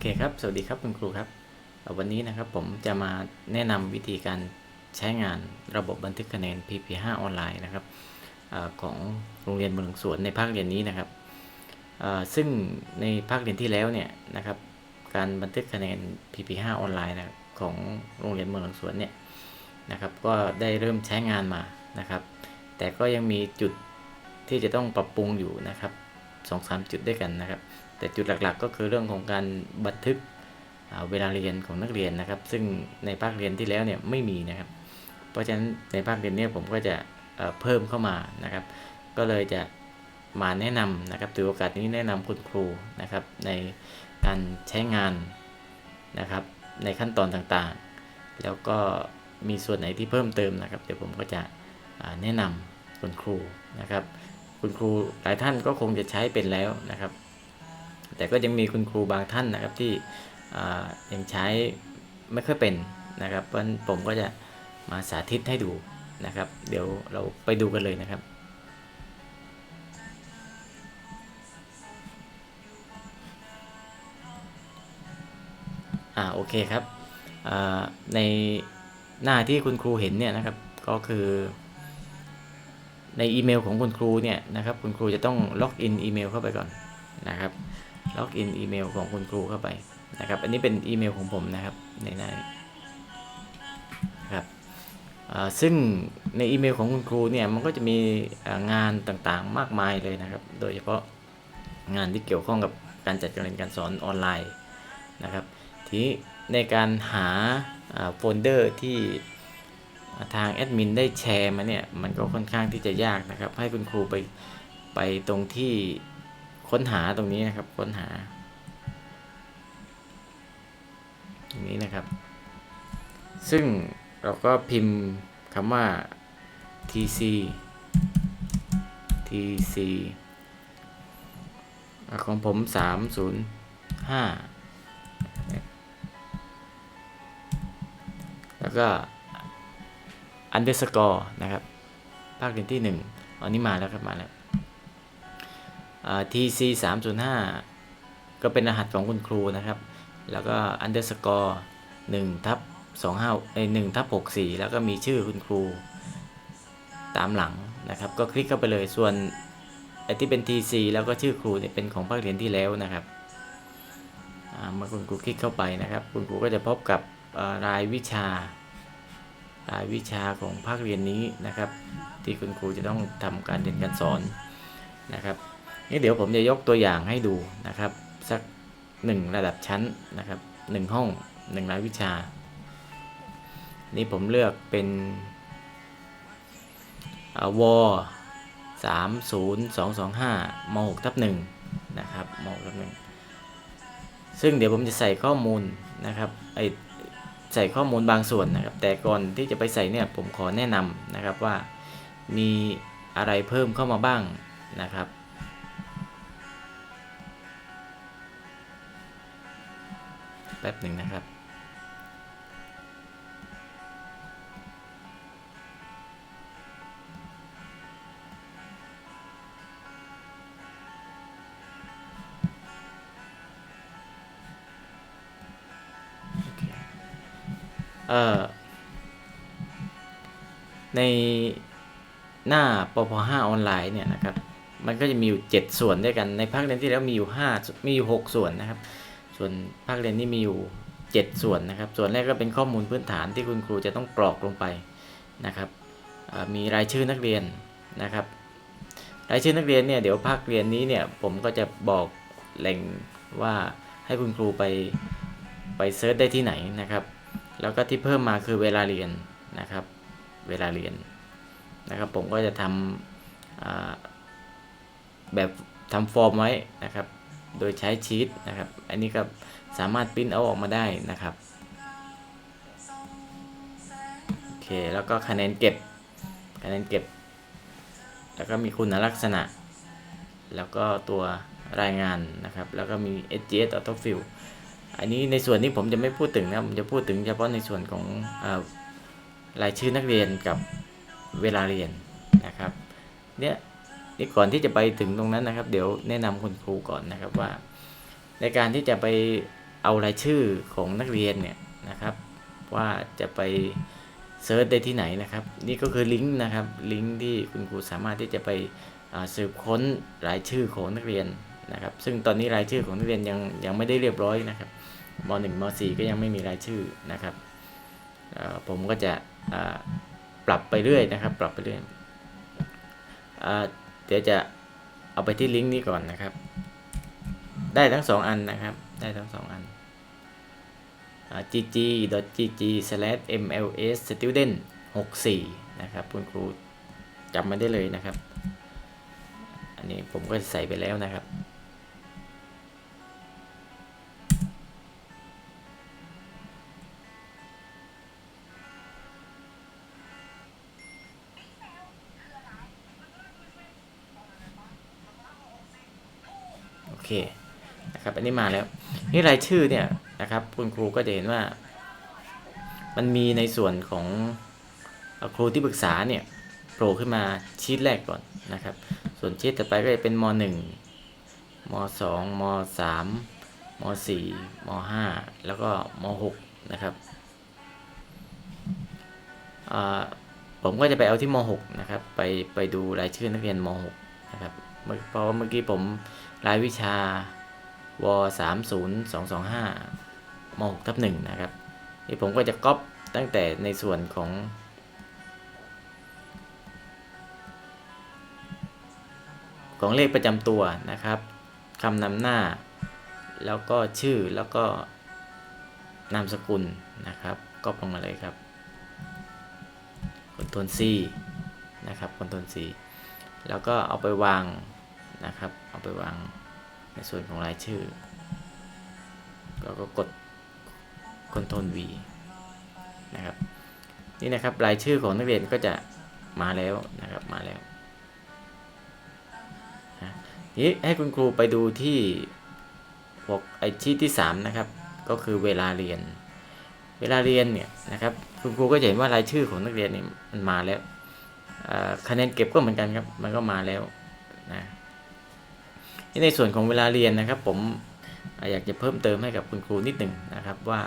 เคครับ สวัสดีครับคุณครูครับ วันนี้นะครับผมจะมาแนะนำวิธีการใช้งานระบบบันทึกคะแนน PP5 ออนไลน์นะครับอของโรงเรียนเมืองสวนในภาคเรียนนี้นะครับซึ่งในภาคเรียนที่แล้วเนี่ยนะครับ การบันทึกคะแนน PP5 ออนไลน์นะของโรงเรียนเมืองสวนเนี่ยนะครับ ก็ได้เริ่มใช้งานมานะครับ แต่ก็ยังมีจุดที่จะต้องปรับปรุงอยู่นะครับสองสามจุดด้วยกันนะครับ แต่จุดหลักๆ ก็คือเรื่องของการบันทึกเวลาเรียนของนักเรียนนะครับ ซึ่งในภาคเรียนที่แล้วเนี่ยไม่มีนะครับ เพราะฉะนั้นในภาคเรียนนี้ผมก็จะเเพิ่มเข้ามานะครับ ก็เลยจะมาแนะนำนะครับถือโอกาสนี้แนะนำคุณครูนะครับ ในการใช้งานนะครับ ในขั้นตอนต่างๆ แล้วก็มีส่วนไหนที่เพิ่มเติมนะครับ เดี๋ยวผมก็จะแนะนำคุณครูนะครับ คุณครูหลายท่านก็คงจะใช้เป็นแล้วนะครับ แต่ก็ยังมีคุณครูบางท่านนะครับที่ยังใช้ไม่ค่อยเป็นนะครับเพราะผมก็จะมาสาธิตให้ดูนะครับ เดี๋ยวเราไปดูกันเลยนะครับอ่าโอเคครับในหน้าที่คุณครูเห็นเนี่ยนะครับก็คือ ในอีเมลของคุณครูเนี่ยนะครับคุณครูจะต้องล็อกอินอีเมลเข้าไปก่อนนะครับ ล็อกอินอีเมลของคุณครูเข้าไปนะครับ อันนี้เป็นอีเมลของผมนะครับในหน้าครับซึ่งในอีเมลของคุณครูเนี่ยมันก็จะมีงานต่างๆมากมายเลยนะครับ โดยเฉพาะงานที่เกี่ยวข้องกับการจัดการเรียนการสอนออนไลน์นะครับ ทีในการหาอ่าโฟลเดอร์ที่ทางแอดมินได้แชร์มาเนี่ยมันก็ค่อนข้างที่จะยากนะครับ ให้คุณครูไปไปตรงที่ ค้นหาตรงนี้นะครับ ค้นหา ตรงนี้นะครับ ซึ่งเราก็พิมพ์คำว่า tc tc อของผม 305 แล้วก็ underscore นะครับ ภาคเรียนที่ 1 อันนี้มาแล้วครับ มาแล้ว tc 305 ก็เป็นรหัสของคุณครูนะครับ แล้วก็ underscore 1ทับ25เอ้ย1ทับ64 แล้วก็มีชื่อคุณครู ตามหลังนะครับ ก็คลิกเข้าไปเลยส่วนไอที่เป็น tc แล้วก็ชื่อครูเนี่ยเป็นของภาคเรียนที่แล้วนะครับเมื่อคุณครูคลิกเข้าไปนะครับ คุณครูก็จะพบกับรายวิชารายวิชาของภาคเรียนนี้นะครับ ที่คุณครูจะต้องทำการเรียนการสอนนะครับ นี่เดี๋ยวผมจะยกตัวอย่างให้ดูนะครับ สักหนึ่งระดับชั้นนะครับหนึ่งห้องหนึ่งรายวิชา นี่ผมเลือกเป็นวสามศูนย์สองสองห้ามหกทับหนึ่งนะครับมหกทับหนึ่งซึ่งเดี๋ยวผมจะใส่ข้อมูลนะครับไอใส่ข้อมูลบางส่วนนะครับ แต่ก่อนที่จะไปใส่เนี่ยผมขอแนะนำนะครับว่ามีอะไรเพิ่มเข้ามาบ้างนะครับ แป๊บหนึ่งนะครับ เอ่อ ในหน้าปพ5ออนไลน์เนี่ยนะครับ มันก็จะมีอยู่ 7 ส่วนด้วยกัน ในภาคเรียนที่แล้วมีอยู่5มีอยู่ 6 ส่วนนะครับ ส่วนภาคเรียนนี้มีอยู่ 7 ส่วนนะครับ ส่วนแรกก็เป็นข้อมูลพื้นฐานที่คุณครูจะต้องกรอกลงไปนะครับมีรายชื่อนักเรียนนะครับ รายชื่อนักเรียนเนี่ยเดี๋ยวภาคเรียนนี้เนี่ยผมก็จะบอกแหล่งว่าให้คุณครูไปไปเซิร์ชได้ที่ไหนนะครับ แล้วก็ที่เพิ่มมาคือเวลาเรียนนะครับ เวลาเรียนนะครับผมก็จะทำแบบทำฟอร์มไว้นะครับ โดยใช้ชีตนะครับ อันนี้ก็สามารถปริ้นเอาออกมาได้นะครับ โอเค แล้วก็คะแนนเก็บ คะแนนเก็บ แล้วก็มีคุณลักษณะ แล้วก็ตัวรายงานนะครับ แล้วก็มี SGS Autofill อันนี้ในส่วนนี้ผมจะไม่พูดถึงนะ ผมจะพูดถึงเฉพาะในส่วนของอรายชื่อนักเรียนกับเวลาเรียนนะครับ เนี่ย นี่ก่อนที่จะไปถึงตรงนั้นนะครับ เดี๋ยวแนะนำคุณครูก่อนนะครับว่า ในการที่จะไปเอารายชื่อของนักเรียนเนี่ยนะครับ ว่าจะไปเซิร์ชได้ที่ไหนนะครับ นี่ก็คือลิงก์นะครับลิงก์ที่คุณครูสามารถที่จะไปสืบค้นรายชื่อของนักเรียนนะครับ ซึ่งตอนนี้รายชื่อของนักเรียนยังยังไม่ได้เรียบร้อยนะครับม .1 ม .4 ก็ยังไม่มีรายชื่อนะครับผมก็จะปรับไปเรื่อยนะครับ ปรับไปเรื่อยอ่า เดี๋ยวจะเอาไปที่ลิงก์นี้ก่อนนะครับ ได้ทั้งสองอันนะครับ ได้ทั้งสองอัน gg.gg/mls_student 64 นะครับคุณครูจำมาได้เลยนะครับ อันนี้ผมก็ใส่ไปแล้วนะครับ เคนะครับอันนี้มาแล้ว นี่รายชื่อเนี่ยนะครับคุณครูก็จะเห็นว่า มันมีในส่วนของครูที่ปรึกษาเนี่ยโผล่ขึ้นมาชีตแรกก่อนนะครับ ส่วนชีตต่อไปก็จะเป็นม .1 ม .2 ม .3 ม .4 ม .5 แล้วก็ม .6 นะครับผมก็จะไปเอาที่ม .6 นะครับ ไปไปดูรายชื่อนักเรียนม .6 นะครับ เมื่อเพราะเมื่อกี้ผมรายวิชาว30225ม6ทับ1นะครับนี่ผมก็จะก๊อปตั้งแต่ในส่วนของ ของเลขประจำตัวนะครับคำนำหน้า แล้วก็ชื่อแล้วก็นามสกุลนะครับก๊อปลงมาเลยครับคอนโทรล C นะครับคอนโทรล C แล้วก็เอาไปวางนะครับ เอาไปวางในส่วนของรายชื่อ แล้วก็กด Ctrl V นะครับ นี่นะครับรายชื่อของนักเรียนก็จะมาแล้วนะครับมาแล้วนะทีนี้ให้คุณครูไปดูที่หัวไอชีที่ 3 นะครับ ก็คือเวลาเรียน เวลาเรียนเนี่ยนะครับ คุณครูก็จะเห็นว่ารายชื่อของนักเรียนนี่มันมาแล้ว คะแนนเก็บก็เหมือนกันครับ มันก็มาแล้วนะนี่ในส่วนของเวลาเรียนนะครับ ผมอยากจะเพิ่มเติมให้กับคุณครูนิดหนึ่งนะครับว่า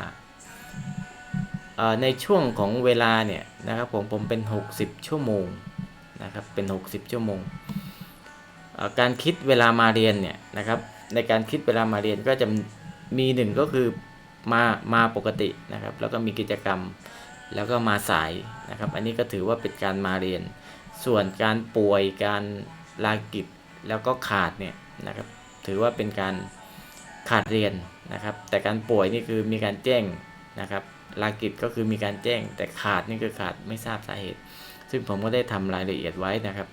ในช่วงของเวลาเนี่ยนะครับผมผมเป็น 60 ชั่วโมงนะครับเป็น 60 ชั่วโมง การคิดเวลามาเรียนเนี่ยนะครับในการคิดเวลามาเรียนก็จะมีหนึ่งก็คือมามาปกตินะครับ แล้วก็มีกิจกรรมแล้วก็มาสายนะครับ อันนี้ก็ถือว่าเป็นการมาเรียน ส่วนการป่วยการลากิจแล้วก็ขาดเนี่ยนะครับถือว่าเป็นการขาดเรียนนะครับ แต่การป่วยนี่คือมีการแจ้งนะครับลากิจก็คือมีการแจ้ง แต่ขาดนี่คือขาดไม่ทราบสาเหตุ ซึ่งผมก็ได้ทำรายละเอียดไว้นะครับ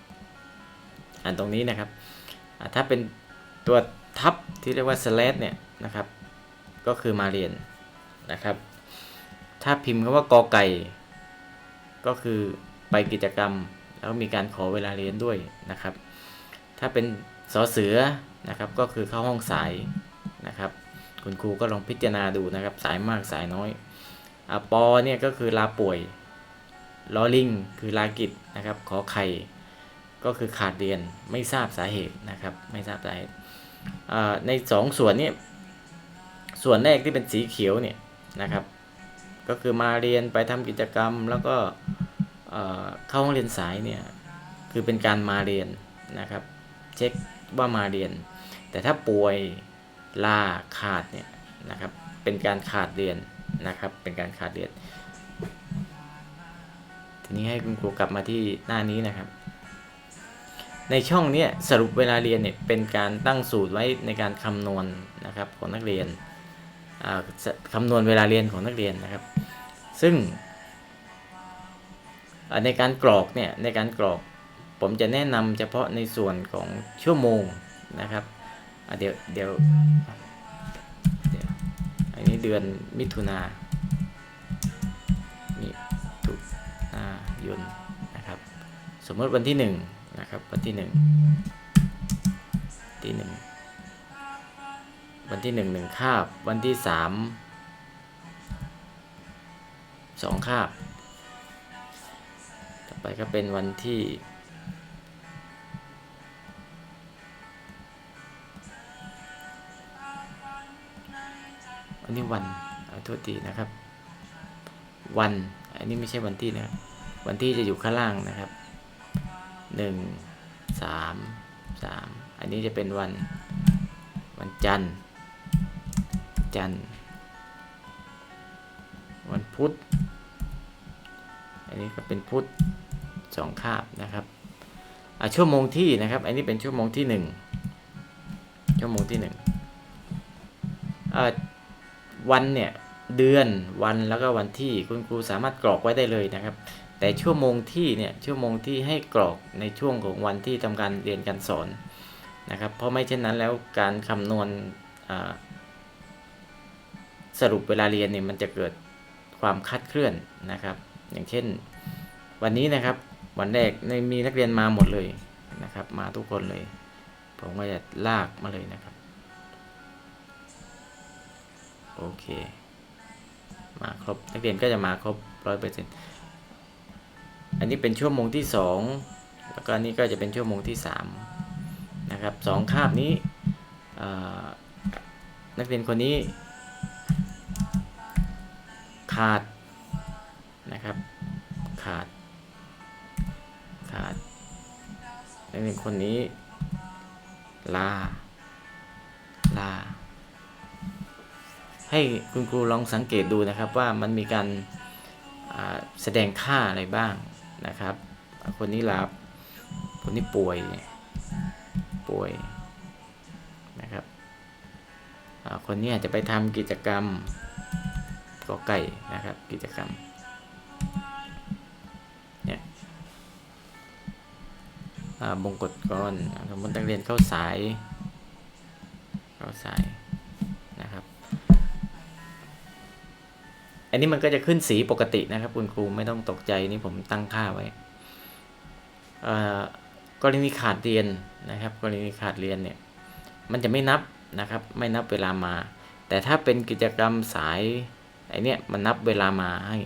อันตรงนี้นะครับ ถ้าเป็นตัวทับที่เรียกว่า slash เนี่ยนะครับ ก็คือมาเรียนนะครับ ถ้าพิมพ์คำว่ากอไก่ ก็คือไปกิจกรรม แล้วมีการขอเวลาเรียนด้วยนะครับ ถ้าเป็นสอเสือนะครับก็คือเข้าห้องสายนะครับ คุณครูก็ลองพิจารณาดูนะครับ สายมากสายน้อยอปอเนี่ยก็คือลาป่วยลอลิงคือลากิจนะครับ ขอไข่ก็คือขาดเรียนไม่ทราบสาเหตุนะครับ ไม่ทราบสาเหตุในสองส่วนนี้ส่วนแรกที่เป็นสีเขียวเนี่ยนะครับ ก็คือมาเรียนไปทำกิจกรรมแล้วก็ เข้าห้องเรียนสายเนี่ยคือเป็นการมาเรียนนะครับ เช็คว่ามาเรียน แต่ถ้าป่วยลาขาดเนี่ยนะครับเป็นการขาดเรียนนะครับ เป็นการขาดเรียน ทีนี้ให้คุณครูกลับมาที่หน้านี้นะครับ ในช่องเนี้ยสรุปเวลาเรียนเนี่ยเป็นการตั้งสูตรไว้ในการคำนวณนะครับของนักเรียนคำนวณเวลาเรียนของนักเรียนนะครับ ซึ่ง ในการกรอกเนี่ยในการกรอกผมจะแนะนำเฉพาะในส่วนของชั่วโมงนะครับเดี๋ยวเดี๋ยวอันนี้เดือนมิถุนามิถุนายนนะครับ สมมติวันที่หนึ่งนะครับวันที่หนึ่งที่หนึ่งวันที่หนึ่งหนึ่งคาบ วันที่สามสองคาบ ไปก็เป็นวันที่ันนี้วันอโทษทีนะครับ วัน อันนี้ไม่ใช่วันที่นะครับ วันที่จะอยู่ข้างล่างนะครับหนึ่งสามสามอันนี้จะเป็นวัน วันจันทร์ จันทร์ วันพุธ อันนี้ก็เป็นพุธ สองคาบนะครับชั่วโมงที่นะครับ อันนี้เป็นชั่วโมงที่หนึ่งชั่วโมงที่หนึ่งวันเนี่ยเดือนวันแล้วก็วันที่คุณครูสามารถกรอกไว้ได้เลยนะครับ แต่ชั่วโมงที่เนี่ยชั่วโมงที่ให้กรอกในช่วงของวันที่ทำการเรียนการสอนนะครับ เพราะไม่เช่นนั้นแล้วการคำนวณสรุปเวลาเรียนเนี่ยมันจะเกิดความคลาดเคลื่อนนะครับ อย่างเช่น วันนี้นะครับ วันแรกในมีนักเรียนมาหมดเลยนะครับ มาทุกคนเลย ผมก็จะลากมาเลยนะครับ โอเค มาครบนักเรียนก็จะมาครบร้อยเปอร์เซ็นต์อันนี้เป็นชั่วโมงที่สองแล้วก็อันนี้ก็จะเป็นชั่วโมงที่สามนะครับสองคาบนี้นักเรียนคนนี้ ขาดนะครับขาด ขาดนักเรียนคนนี้ ลา ลา ให้คุณครูลองสังเกตดูนะครับว่ามันมีการแสดงค่าอะไรบ้างนะครับ คนนี้ลาคนนี้ป่วยป่วยนะครับคนนี้อาจจะไปทำกิจกรรมกอไก่นะครับกิจกรรม บงกฎก่อนสมมตินักเรียนเข้าสาย เข้าสายนะครับ อันนี้มันก็จะขึ้นสีปกตินะครับ คุณครูไม่ต้องตกใจนี่ผมตั้งค่าไว้อ่อกรณีขาดเรียนนะครับ กรณีขาดเรียนเนี่ยมันจะไม่นับนะครับ ไม่นับเวลามา แต่ถ้าเป็นกิจกรรมสายไอเนี้ยมันนับเวลามาให้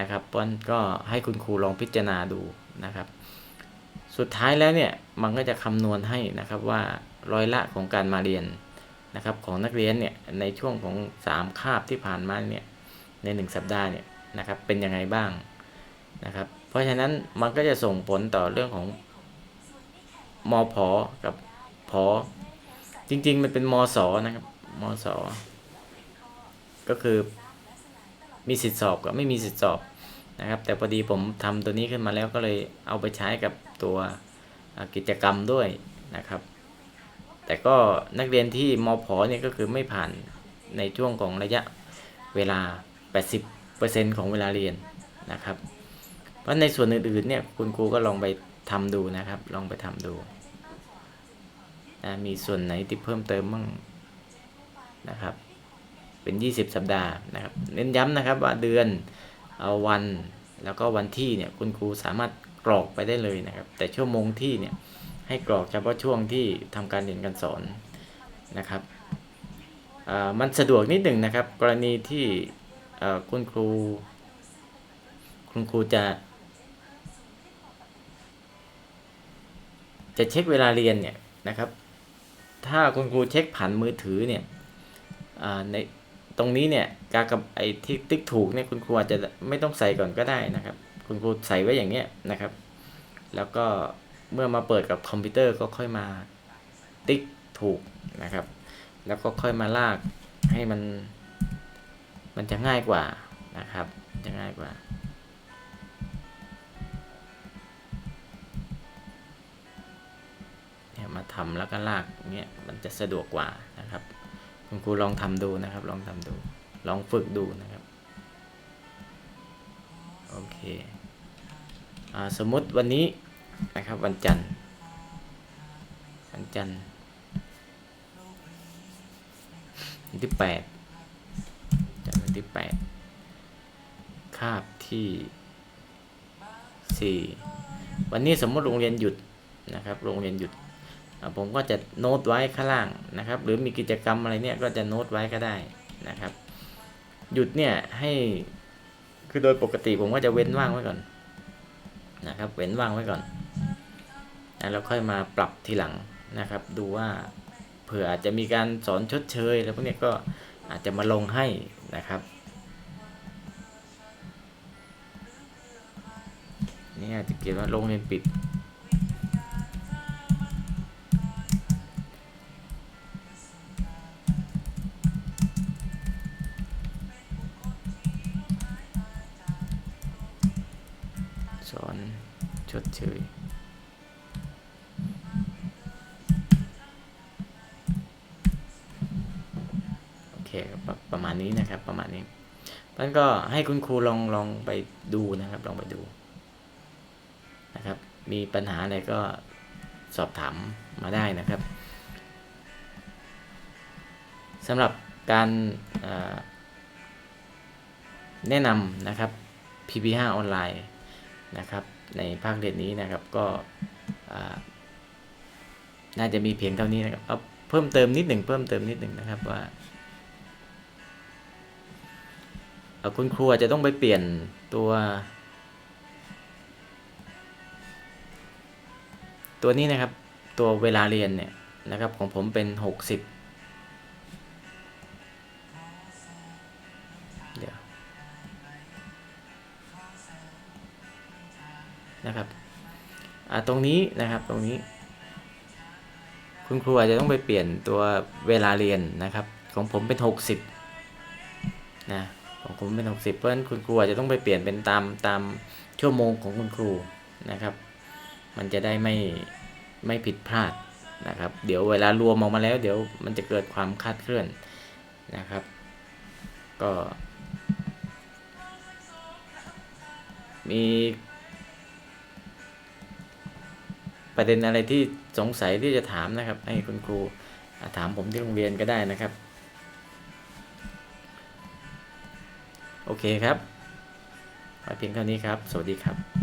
นะครับเพราะฉะนั้นก็ให้คุณครูลองพิจารณาดูนะครับ สุดท้ายแล้วเนี่ยมันก็จะคำนวณให้นะครับว่าร้อยละของการมาเรียนนะครับของนักเรียนเนี่ยในช่วงของ 3 คาบที่ผ่านมาเนี่ยใน 1 สัปดาห์เนี่ยนะครับเป็นยังไงบ้างนะครับเพราะฉะนั้นมันก็จะส่งผลต่อเรื่องของมพกับพอจริง ๆ มันเป็นมสอนะครับมสอก็คือมีสิทธิสอบกับไม่มีสิทธิสอบ นะครับ แต่พอดีผมทำตัวนี้ขึ้นมาแล้วก็เลยเอาไปใช้กับตัวกิจกรรมด้วยนะครับ แต่ก็นักเรียนที่มพเนี่ยก็คือไม่ผ่านในช่วงของระยะเวลา 80%ของเวลาเรียนนะครับ เพราะในส่วนอื่นๆเนี่ยคุณครูก็ลองไปทำดูนะครับ ลองไปทำดูนะมีส่วนไหนที่เพิ่มเติมบ้างนะครับ เป็น 20 สัปดาห์นะครับ เน้นย้ำนะครับว่าเดือน วันแล้วก็วันที่เนี่ยคุณครูสามารถกรอกไปได้เลยนะครับ แต่ชั่วโมงที่เนี่ยให้กรอกเฉพาะช่วงที่ทำการเรียนการสอนนะครับมันสะดวกนิดหนึ่งนะครับ กรณีที่คุณครู คุณครูจะ จะเช็คเวลาเรียนเนี่ยนะครับ ถ้าคุณครูเช็คผ่านมือถือเนี่ยใน ตรงนี้เนี่ยการกับไอ้ที่ติ๊กถูกเนี่ยคุณครูอาจจะไม่ต้องใส่ก่อนก็ได้นะครับ คุณครูใส่ไว้อย่างเนี้ยนะครับ แล้วก็เมื่อมาเปิดกับคอมพิวเตอร์ก็ค่อยมาติ๊กถูกนะครับ แล้วก็ค่อยมาลากให้มัน มันจะง่ายกว่านะครับ จะง่ายกว่าเนี่ยมาทำแล้วก็ลากเนี่ยมันจะสะดวกกว่านะครับ คุณครูลองทำดูนะครับ ลองทำดู ลองฝึกดูนะครับ โอเคอสมมติวันนี้นะครับ วันจันทร์ วันจันทร์วันที่แปดจันทร์วันที่แปดคาบที่สี่วันนี้สมมติโรงเรียนหยุดนะครับ โรงเรียนหยุด ผมก็จะโน้ตไว้ข้างล่างนะครับ หรือมีกิจกรรมอะไรเนี่ยก็จะโน้ตไว้ก็ได้นะครับ หยุดเนี่ยให้คือโดยปกติผมก็จะเว้นว่างไว้ก่อนนะครับ เว้นว่างไว้ก่อนแล้วค่อยมาปรับทีหลังนะครับ ดูว่าเผื่ออาจจะมีการสอนชดเชยแล้วพวกเนี้ยก็อาจจะมาลงให้นะครับนี่อาจจะเขียนว่าโรงเรียนปิด มันก็ให้คุณครูลองลองไปดูนะครับ ลองไปดูนะครับ มีปัญหาอะไรก็สอบถามมาได้นะครับสำหรับการแนะนำนะครับ PP5 ออนไลน์นะครับ ในภาคเรียนนี้นะครับก็น่าจะมีเพียงเท่านี้นะครับเอาเพิ่มเติมนิดหนึ่งเพิ่มเติมนิดหนึ่งนะครับว่า คุณครูอาจจะต้องไปเปลี่ยนตัว ตัวนี้นะครับ ตัวเวลาเรียนเนี่ยนะครับ ของผมเป็น 60 เดี๋ยวนะครับอ่าตรงนี้นะครับตรงนี้ คุณครูอาจจะต้องไปเปลี่ยนตัวเวลาเรียนนะครับ ของผมเป็น 60 นะ ของผมเป็น 60 เพราะฉะนั้นคุณครูอาจจะต้องไปเปลี่ยนเป็นตามตามชั่วโมงของคุณครูนะครับ มันจะได้ไม่ไม่ผิดพลาดนะครับ เดี๋ยวเวลารวมออกมาแล้ว เดี๋ยวมันจะเกิดความคลาดเคลื่อนนะครับ ก็ มีประเด็นอะไรที่สงสัยที่จะถามนะครับ ให้คุณครูถามผมที่โรงเรียนก็ได้นะครับ โอเคครับไว้เพียงเท่านี้ครับ สวัสดีครับ